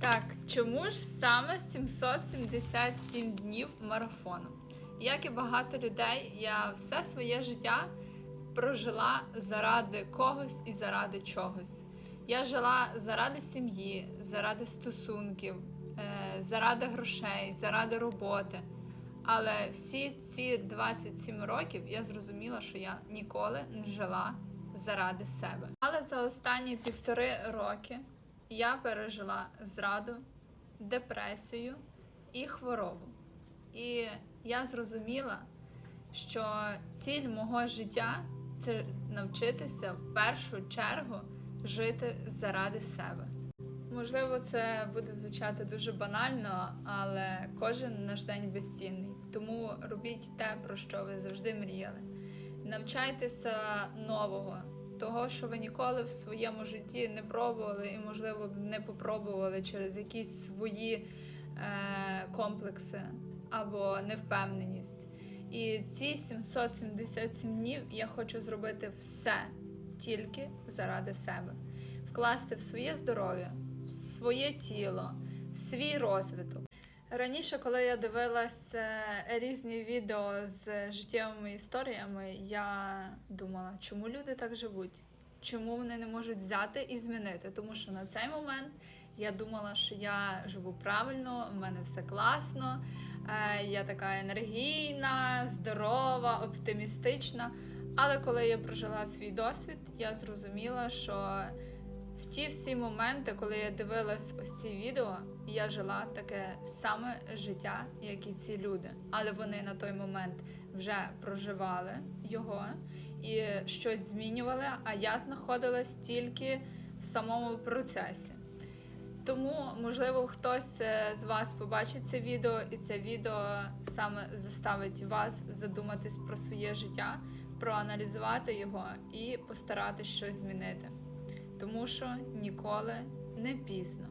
Так, чому ж саме 777 днів марафону? Як і багато людей, я все своє життя прожила заради когось і заради чогось. Я жила заради сім'ї, заради стосунків, е, заради грошей, заради роботи. Але всі ці 27 років я зрозуміла, що я ніколи не жила заради себе. Але за останні півтори роки я пережила зраду, депресію і хворобу. І я зрозуміла, що ціль мого життя це навчитися в першу чергу жити заради себе. Можливо, це буде звучати дуже банально, але кожен наш день безцінний. Тому робіть те, про що ви завжди мріяли. Навчайтеся нового, того, що ви ніколи в своєму житті не пробували і, можливо, не попробували через якісь свої е, комплекси або невпевненість. І ці 777 днів я хочу зробити все тільки заради себе, вкласти в своє здоров'я, в своє тіло, в свій розвиток. Раніше, коли я дивилась е, різні відео з життєвими історіями, я думала, чому люди так живуть? Чому вони не можуть взяти і змінити? Тому що на цей момент я думала, що я живу правильно, в мене все класно, е, я така енергійна, здорова, оптимістична. Але коли я прожила свій досвід, я зрозуміла, що в ті всі моменти, коли я дивилась ось ці відео, я жила таке саме життя, як і ці люди. Але вони на той момент вже проживали його і щось змінювали, а я знаходилась тільки в самому процесі. Тому, можливо, хтось е, з вас побачить це відео, і це відео саме заставить вас задуматись про своє життя, проаналізувати його і постаратись щось змінити. Тому що ніколи не пізно.